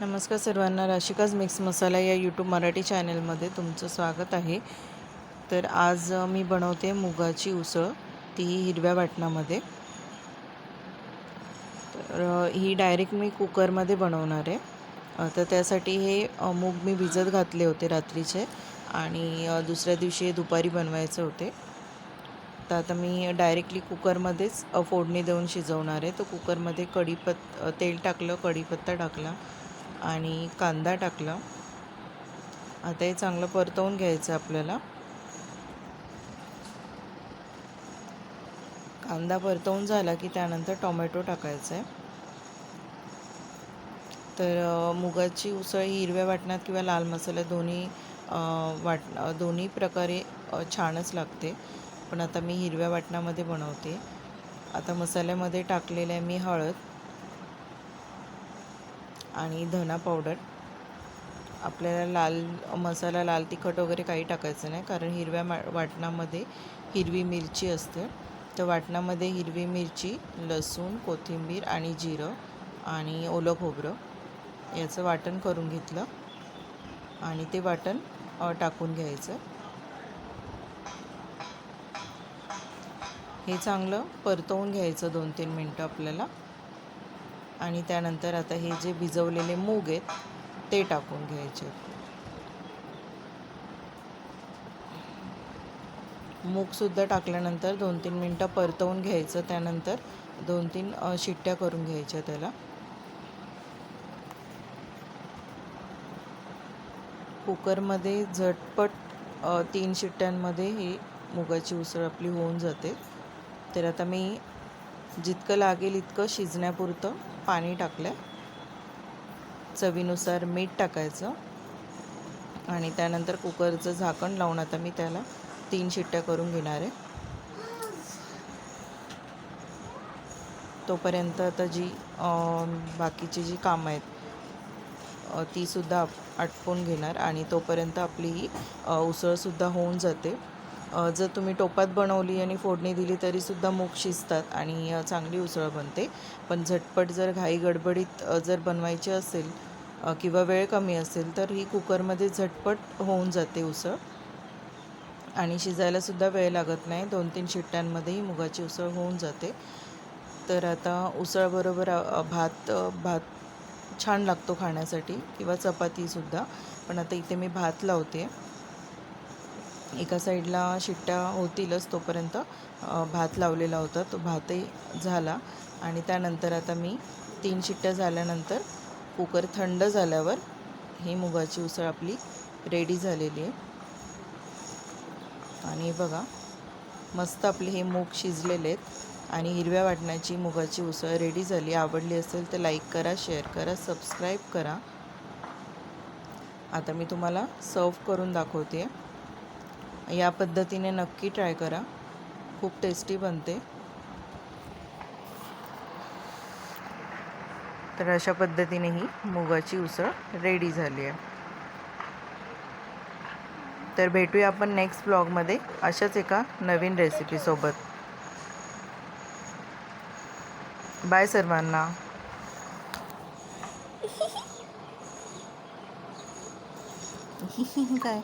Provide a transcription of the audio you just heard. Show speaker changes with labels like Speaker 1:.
Speaker 1: नमस्कार सर्वांना राशिकाज मिक्स मसाला या यूट्यूब मराठी चॅनलमध्ये तुमचं स्वागत आहे. तर आज मी बनवते मुगाची उसळ ती हिरव्या वाटणामध्ये. तर ही डायरेक्ट मी कुकरमध्ये बनवणार आहे. तर त्यासाठी हे मूग मी भिजत घातले होते रात्रीचे आणि दुसऱ्या दिवशी दुपारी बनवायचे होते. तर आता मी डायरेक्टली कुकरमध्येच फोडणी देऊन शिजवणार आहे. तर कुकरमध्ये कढीपत तेल टाकलं कढीपत्ता टाकला. आणि कांदा टाकला. आता हे चांगलं परतवून घ्यायचं आपल्याला. कांदा परतवून झाला की त्यानंतर टोमॅटो टाकायचा आहे. तर मुगाची उसळ ही हिरव्या वाटणात किंवा लाल मसाला दोन्ही वाट दोन्ही प्रकारे छानच लागते. पण आता मी हिरव्या वाटणामध्ये बनवते. आता मसाल्यामध्ये टाकलेलं आहे मी हळद. आणि धना पावडर आपल्याला लाल मसाला लाल तिखट वगैरे काही टाकायचं नाही कारण हिरव्या मा वाटणामध्ये हिरवी मिरची असते. तर वाटणामध्ये हिरवी मिरची लसूण कोथिंबीर आणि जिरं आणि ओलं खोबरं याचं वाटण करून घेतलं. आणि ते वाटण टाकून घ्यायचं. हे चांगलं परतवून घ्यायचं दोन तीन मिनटं आपल्याला. आणि त्यानंतर आता हे जे भिजवलेले मूग आहेत ते टाकून घ्यायचे. मूगसुद्धा टाकल्यानंतर दोन तीन मिनटं परतवून घ्यायचं. त्यानंतर दोन तीन शिट्ट्या करून घ्यायच्या त्याला. कुकरमध्ये झटपट तीन शिट्ट्यांमध्ये ही मुगाची उसळ आपली होऊन जाते. तर आता मी जितकं लागेल इतकं शिजण्यापुरतं पाणी टाकलं आहे चवीनुसार मीठ टाकायचं. आणि त्यानंतर कुकरचं झाकण लावून आता मी त्याला तीन शिट्ट्या करून घेणार आहे. तोपर्यंत आता जी बाकीची जी कामं आहेत तीसुद्धा आप- आटपून घेणार. आणि तोपर्यंत आपली ही उसळसुद्धा होऊन जाते. जर तुम्ही टोपात बनवली आणि फोडणी दिली तरीसुद्धा मूग शिजतात आणि चांगली उसळ बनते. पण झटपट जर घाई गडबडीत जर बनवायची असेल किंवा वेळ कमी असेल तर ही कुकरमध्ये झटपट होऊन जाते उसळ. आणि शिजायलासुद्धा वेळ लागत नाही. दोन तीन शिट्ट्यांमध्येही मुगाची उसळ होऊन जाते. तर आता उसळबरोबर भात भात छान लागतो खाण्यासाठी किंवा चपातीसुद्धा पण आता इथे मी भात लावते. एका साईडला शिट्ट्या होतीलच तोपर्यंत भात लावलेला होता. तो भातही झाला आणि त्यानंतर आता मी तीन शिट्ट्या झाल्यानंतर कुकर थंड झाल्यावर ही मुगाची उसळ आपली रेडी झालेली आहे. आणि बघा मस्त आपले हे मूग शिजलेले आहेत आणि हिरव्या वाटण्याची मुगाची उसळ रेडी झाली. आवडली असेल तर लाईक करा शेअर करा सबस्क्राईब करा. आता मी तुम्हाला सर्व करून दाखवते. या पद्धतीने नक्की ट्राय करा. खूप टेस्टी बनते. तर अशा पद्धतीने ही मुगाची उसळ रेडी झाली आहे. तर भेटूया आपण नेक्स्ट ब्लॉगमध्ये अशाच एका नवीन रेसिपीसोबत बाय सर्वांना. काय?